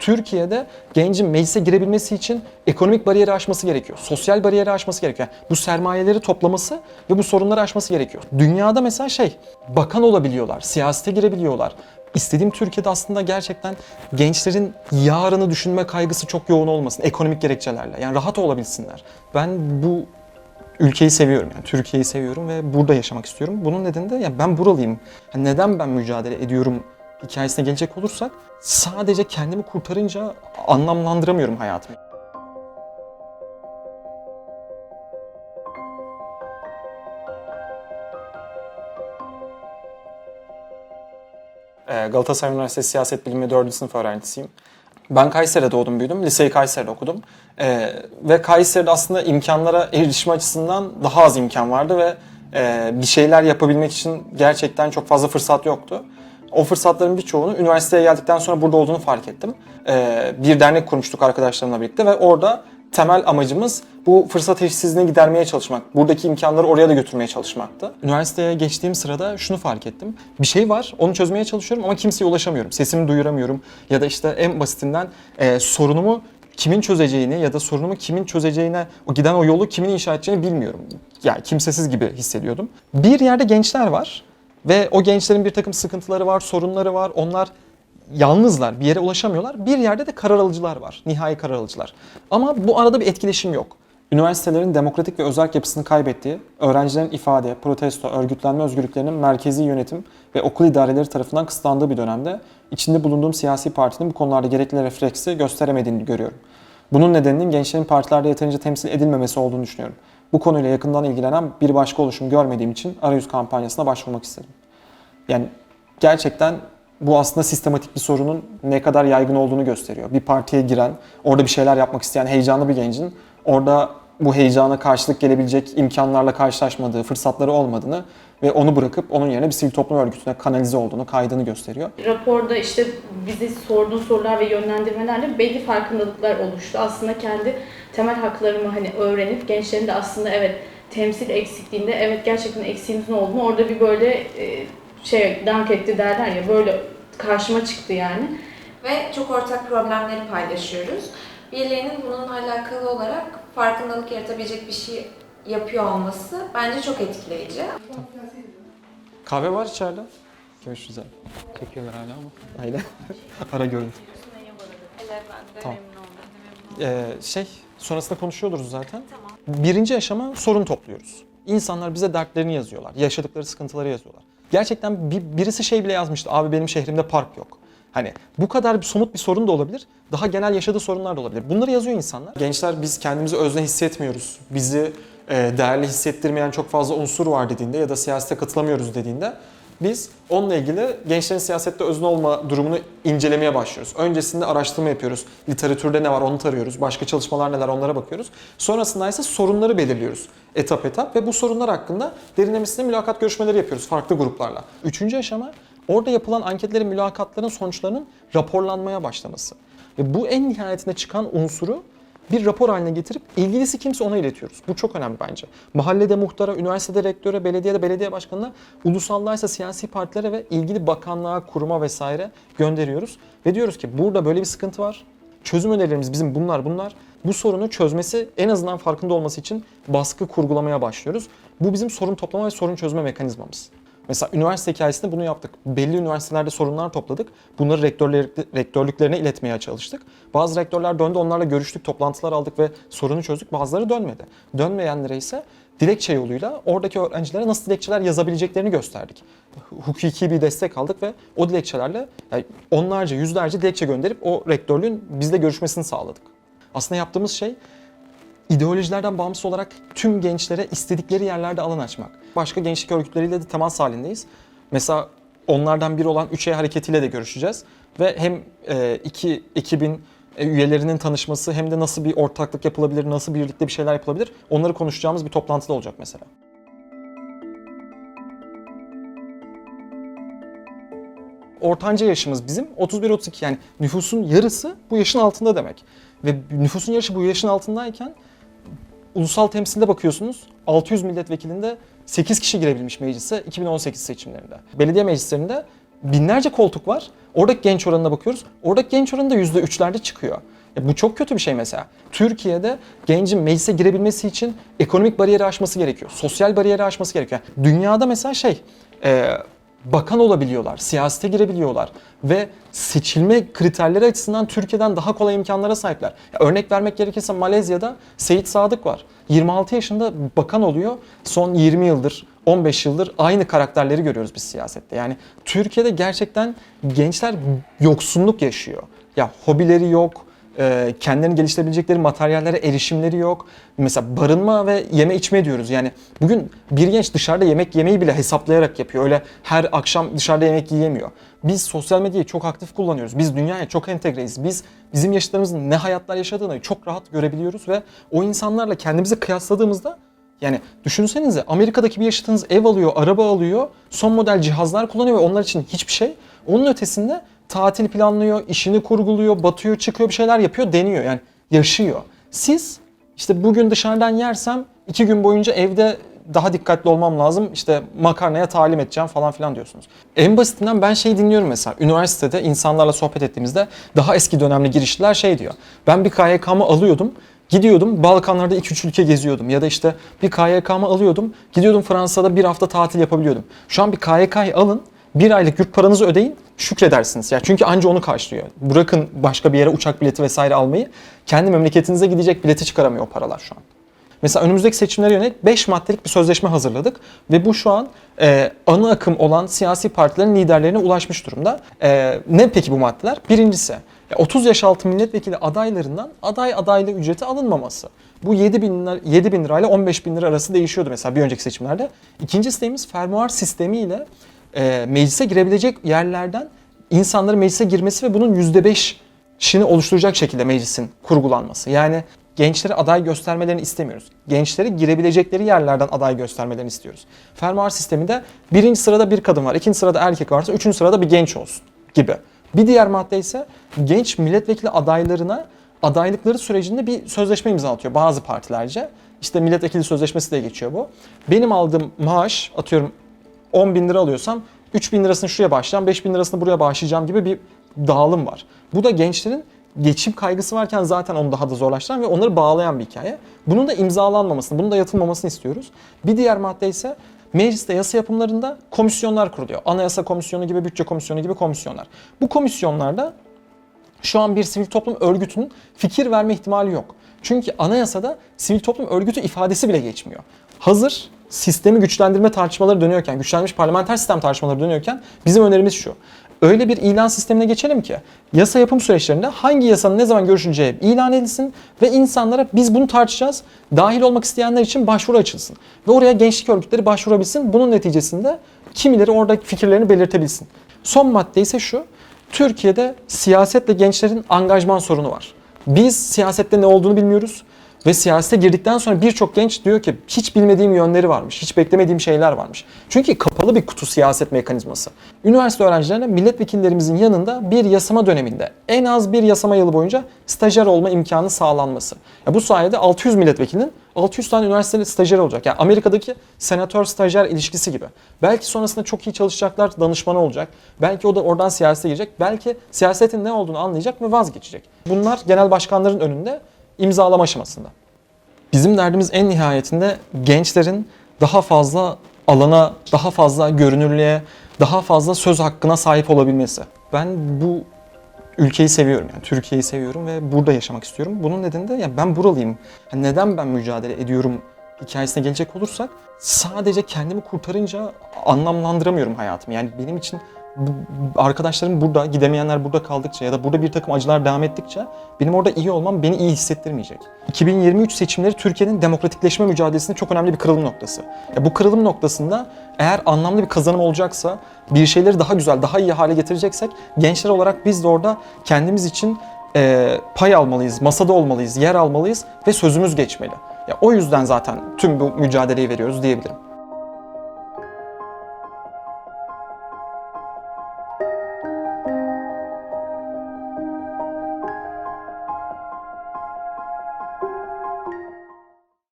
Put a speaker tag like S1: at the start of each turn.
S1: Türkiye'de gencin meclise girebilmesi için ekonomik bariyeri aşması gerekiyor. Sosyal bariyeri aşması gerekiyor. Yani bu sermayeleri toplaması ve bu sorunları aşması gerekiyor. Dünyada mesela şey, bakan olabiliyorlar, siyasete girebiliyorlar. İstediğim Türkiye'de aslında gerçekten gençlerin yarını düşünme kaygısı çok yoğun olmasın ekonomik gerekçelerle. Yani rahat olabilsinler. Ben bu ülkeyi seviyorum yani Türkiye'yi seviyorum ve burada yaşamak istiyorum. Bunun nedeni de ya ben buralıyım. Yani neden ben mücadele ediyorum hikayesine gelecek olursak sadece kendimi kurtarınca anlamlandıramıyorum hayatımı. Ee, Galatasaray Üniversitesi Siyaset Bilimi 4. sınıf öğrencisiyim. Ben Kayseri'de doğdum büyüdüm. Liseyi Kayseri'de okudum. Ee, ve Kayseri'de aslında imkanlara erişim açısından daha az imkan vardı ve e, bir şeyler yapabilmek için gerçekten çok fazla fırsat yoktu. O fırsatların birçoğunu üniversiteye geldikten sonra burada olduğunu fark ettim. Ee, bir dernek kurmuştuk arkadaşlarımla birlikte ve orada temel amacımız bu fırsat eşitsizliğini gidermeye çalışmak. Buradaki imkanları oraya da götürmeye çalışmaktı. Üniversiteye geçtiğim sırada şunu fark ettim. Bir şey var, onu çözmeye çalışıyorum ama kimseye ulaşamıyorum. Sesimi duyuramıyorum. Ya da işte en basitinden e, sorunumu kimin çözeceğini ya da sorunumu kimin çözeceğine, o giden o yolu kimin inşa edeceğini bilmiyorum. Yani kimsesiz gibi hissediyordum. Bir yerde gençler var ve o gençlerin bir takım sıkıntıları var, sorunları var. Onlar yalnızlar, bir yere ulaşamıyorlar. Bir yerde de karar alıcılar var, nihai karar alıcılar. Ama bu arada bir etkileşim yok. Üniversitelerin demokratik ve özerk yapısını kaybettiği, öğrencilerin ifade, protesto, örgütlenme özgürlüklerinin merkezi yönetim ve okul idareleri tarafından kısıtlandığı bir dönemde içinde bulunduğum siyasi partinin bu konularda gerekli refleksi gösteremediğini görüyorum. Bunun nedeninin gençlerin partilerde yeterince temsil edilmemesi olduğunu düşünüyorum. Bu konuyla yakından ilgilenen bir başka oluşum görmediğim için arayüz kampanyasına başvurmak istedim. Yani gerçekten bu aslında sistematik bir sorunun ne kadar yaygın olduğunu gösteriyor. Bir partiye giren, orada bir şeyler yapmak isteyen heyecanlı bir gencin orada bu heyecana karşılık gelebilecek imkanlarla karşılaşmadığı, fırsatları olmadığını ve onu bırakıp onun yerine bir sivil toplum örgütüne kanalize olduğunu, kaydını gösteriyor.
S2: Raporda işte bize sorduğun sorular ve yönlendirmelerle belli farkındalıklar oluştu. Aslında kendi temel haklarımı hani öğrenip gençlerin de aslında evet temsil eksikliğinde evet gerçekten eksiğimizin olduğunu orada bir böyle e, şey dank etti derler ya böyle karşıma çıktı yani.
S3: ve çok ortak problemleri paylaşıyoruz. Birilerinin bununla alakalı olarak farkındalık yaratabilecek bir şey yapıyor olması bence çok etkileyici.
S1: Kahve var içeride. Görüşürüz abi.
S4: Çekiyorlar hala ama.
S1: Aynen. Ara görüntü. Tamam. Ee, şey, sonrasında konuşuyoruz zaten. Birinci aşama sorun topluyoruz. İnsanlar bize dertlerini yazıyorlar, yaşadıkları sıkıntıları yazıyorlar. Gerçekten bir, birisi şey bile yazmıştı, abi benim şehrimde park yok. Hani bu kadar bir somut bir sorun da olabilir, daha genel yaşadığı sorunlar da olabilir. Bunları yazıyor insanlar. Gençler biz kendimizi özne hissetmiyoruz, bizi değerli hissettirmeyen çok fazla unsur var dediğinde ya da siyasete katılamıyoruz dediğinde biz onunla ilgili gençlerin siyasette özne olma durumunu incelemeye başlıyoruz. Öncesinde araştırma yapıyoruz. Literatürde ne var onu tarıyoruz. Başka çalışmalar neler onlara bakıyoruz. Sonrasında ise sorunları belirliyoruz etap etap ve bu sorunlar hakkında derinlemesine mülakat görüşmeleri yapıyoruz farklı gruplarla. Üçüncü aşama orada yapılan anketlerin, mülakatların sonuçlarının raporlanmaya başlaması. Ve bu en nihayetinde çıkan unsuru bir rapor haline getirip ilgilisi kimse ona iletiyoruz. Bu çok önemli bence. Mahallede muhtara, üniversitede rektöre, belediyede belediye başkanına, ulusallaysa siyasi partilere ve ilgili bakanlığa, kuruma vesaire gönderiyoruz. Ve diyoruz ki burada böyle bir sıkıntı var. Çözüm önerilerimiz bizim bunlar bunlar. Bu sorunu çözmesi en azından farkında olması için baskı kurgulamaya başlıyoruz. Bu bizim sorun toplama ve sorun çözme mekanizmamız. Mesela üniversite hikayesinde bunu yaptık. Belli üniversitelerde sorunlar topladık. Bunları rektörlüklerine iletmeye çalıştık. Bazı rektörler döndü, onlarla görüştük, toplantılar aldık ve sorunu çözdük. Bazıları dönmedi. Dönmeyenlere ise dilekçe yoluyla oradaki öğrencilere nasıl dilekçeler yazabileceklerini gösterdik. Hukuki bir destek aldık ve o dilekçelerle yani onlarca, yüzlerce dilekçe gönderip o rektörlüğün bizle görüşmesini sağladık. Aslında yaptığımız şey ideolojilerden bağımsız olarak tüm gençlere istedikleri yerlerde alan açmak. Başka gençlik örgütleriyle de temas halindeyiz. Mesela onlardan biri olan 3E hareketiyle de görüşeceğiz. Ve hem e, iki ekibin e, üyelerinin tanışması hem de nasıl bir ortaklık yapılabilir, nasıl birlikte bir şeyler yapılabilir onları konuşacağımız bir toplantıda olacak mesela. Ortanca yaşımız bizim 31-32 yani nüfusun yarısı bu yaşın altında demek. Ve nüfusun yarısı bu yaşın altındayken ulusal temsilde bakıyorsunuz 600 milletvekilinde 8 kişi girebilmiş meclise 2018 seçimlerinde. Belediye meclislerinde binlerce koltuk var Oradaki genç oranına bakıyoruz. Oradaki genç oranı da %3'lerde çıkıyor. Ya bu çok kötü bir şey mesela. Türkiye'de gencin meclise girebilmesi için ekonomik bariyeri aşması gerekiyor. Sosyal bariyeri aşması gerekiyor. Dünyada mesela şey, e, bakan olabiliyorlar, siyasete girebiliyorlar ve seçilme kriterleri açısından Türkiye'den daha kolay imkanlara sahipler. Ya örnek vermek gerekirse Malezya'da Seyit Sadık var. 26 yaşında bakan oluyor. Son 20 yıldır, 15 yıldır aynı karakterleri görüyoruz biz siyasette. Yani Türkiye'de gerçekten gençler yoksunluk yaşıyor. Ya hobileri yok, e, kendilerini geliştirebilecekleri materyallere erişimleri yok. Mesela barınma ve yeme içme diyoruz. Yani bugün bir genç dışarıda yemek yemeyi bile hesaplayarak yapıyor. Öyle her akşam dışarıda yemek yiyemiyor. Biz sosyal medyayı çok aktif kullanıyoruz. Biz dünyaya çok entegreyiz. Biz bizim yaşıtlarımızın ne hayatlar yaşadığını çok rahat görebiliyoruz ve o insanlarla kendimizi kıyasladığımızda yani düşünsenize Amerika'daki bir yaşıtınız ev alıyor, araba alıyor, son model cihazlar kullanıyor ve onlar için hiçbir şey. Onun ötesinde tatil planlıyor, işini kurguluyor, batıyor, çıkıyor bir şeyler yapıyor, deniyor. Yani yaşıyor. Siz işte bugün dışarıdan yersem iki gün boyunca evde daha dikkatli olmam lazım. İşte makarnaya talim edeceğim falan filan diyorsunuz. En basitinden ben şey dinliyorum mesela. Üniversitede insanlarla sohbet ettiğimizde daha eski dönemli girişliler şey diyor. Ben bir KYK'mı alıyordum. Gidiyordum Balkanlarda 2-3 ülke geziyordum ya da işte bir KYK'mı alıyordum. Gidiyordum Fransa'da bir hafta tatil yapabiliyordum. Şu an bir KYK'yı alın bir aylık yurt paranızı ödeyin şükredersiniz. Ya çünkü anca onu karşılıyor. Bırakın başka bir yere uçak bileti vesaire almayı. Kendi memleketinize gidecek bileti çıkaramıyor o paralar şu an. Mesela önümüzdeki seçimlere yönelik 5 maddelik bir sözleşme hazırladık ve bu şu an e, ana akım olan siyasi partilerin liderlerine ulaşmış durumda. E, ne peki bu maddeler? Birincisi ya 30 yaş altı milletvekili adaylarından aday adaylığı ücreti alınmaması. Bu 7 bin, lira, 7 bin lirayla 15 bin lira arası değişiyordu mesela bir önceki seçimlerde. İkinci isteğimiz fermuar sistemiyle e, meclise girebilecek yerlerden insanların meclise girmesi ve bunun %5'ini oluşturacak şekilde meclisin kurgulanması. Yani gençlere aday göstermelerini istemiyoruz. Gençleri girebilecekleri yerlerden aday göstermelerini istiyoruz. Fermuar sisteminde birinci sırada bir kadın var, ikinci sırada erkek varsa üçüncü sırada bir genç olsun gibi. Bir diğer madde ise genç milletvekili adaylarına adaylıkları sürecinde bir sözleşme imzalatıyor bazı partilerce. İşte milletvekili sözleşmesi diye geçiyor bu. Benim aldığım maaş atıyorum 10 bin lira alıyorsam 3 bin lirasını şuraya bağışlayacağım, 5 bin lirasını buraya bağışlayacağım gibi bir dağılım var. Bu da gençlerin geçim kaygısı varken zaten onu daha da zorlaştıran ve onları bağlayan bir hikaye. Bunun da imzalanmamasını, bunun da yatılmamasını istiyoruz. Bir diğer madde ise mecliste yasa yapımlarında komisyonlar kuruluyor. Anayasa komisyonu gibi, bütçe komisyonu gibi komisyonlar. Bu komisyonlarda şu an bir sivil toplum örgütünün fikir verme ihtimali yok. Çünkü anayasada sivil toplum örgütü ifadesi bile geçmiyor. Hazır sistemi güçlendirme tartışmaları dönüyorken, güçlenmiş parlamenter sistem tartışmaları dönüyorken bizim önerimiz şu. Öyle bir ilan sistemine geçelim ki yasa yapım süreçlerinde hangi yasanın ne zaman görüşüleceği ilan edilsin ve insanlara biz bunu tartışacağız. Dahil olmak isteyenler için başvuru açılsın. Ve oraya gençlik örgütleri başvurabilsin. Bunun neticesinde kimileri orada fikirlerini belirtebilsin. Son madde ise şu. Türkiye'de siyasetle gençlerin angajman sorunu var. Biz siyasette ne olduğunu bilmiyoruz. Ve siyasete girdikten sonra birçok genç diyor ki hiç bilmediğim yönleri varmış, hiç beklemediğim şeyler varmış. Çünkü kapalı bir kutu siyaset mekanizması. Üniversite öğrencilerine milletvekillerimizin yanında bir yasama döneminde en az bir yasama yılı boyunca stajyer olma imkanı sağlanması. Ya bu sayede 600 milletvekilinin 600 tane üniversitede stajyer olacak. Yani Amerika'daki senatör stajyer ilişkisi gibi. Belki sonrasında çok iyi çalışacaklar, danışmanı olacak. Belki o da oradan siyasete girecek. Belki siyasetin ne olduğunu anlayacak ve vazgeçecek. Bunlar genel başkanların önünde imzalama aşamasında. Bizim derdimiz en nihayetinde gençlerin daha fazla alana, daha fazla görünürlüğe, daha fazla söz hakkına sahip olabilmesi. Ben bu ülkeyi seviyorum yani Türkiye'yi seviyorum ve burada yaşamak istiyorum. Bunun nedeni de yani ben buralıyım. Yani neden ben mücadele ediyorum hikayesine gelecek olursak sadece kendimi kurtarınca anlamlandıramıyorum hayatımı. Yani benim için arkadaşlarım burada, gidemeyenler burada kaldıkça ya da burada bir takım acılar devam ettikçe benim orada iyi olmam beni iyi hissettirmeyecek. 2023 seçimleri Türkiye'nin demokratikleşme mücadelesinde çok önemli bir kırılım noktası. Ya bu kırılım noktasında eğer anlamlı bir kazanım olacaksa, bir şeyleri daha güzel, daha iyi hale getireceksek gençler olarak biz de orada kendimiz için eee, pay almalıyız, masada olmalıyız, yer almalıyız ve sözümüz geçmeli. Ya o yüzden zaten tüm bu mücadeleyi veriyoruz diyebilirim.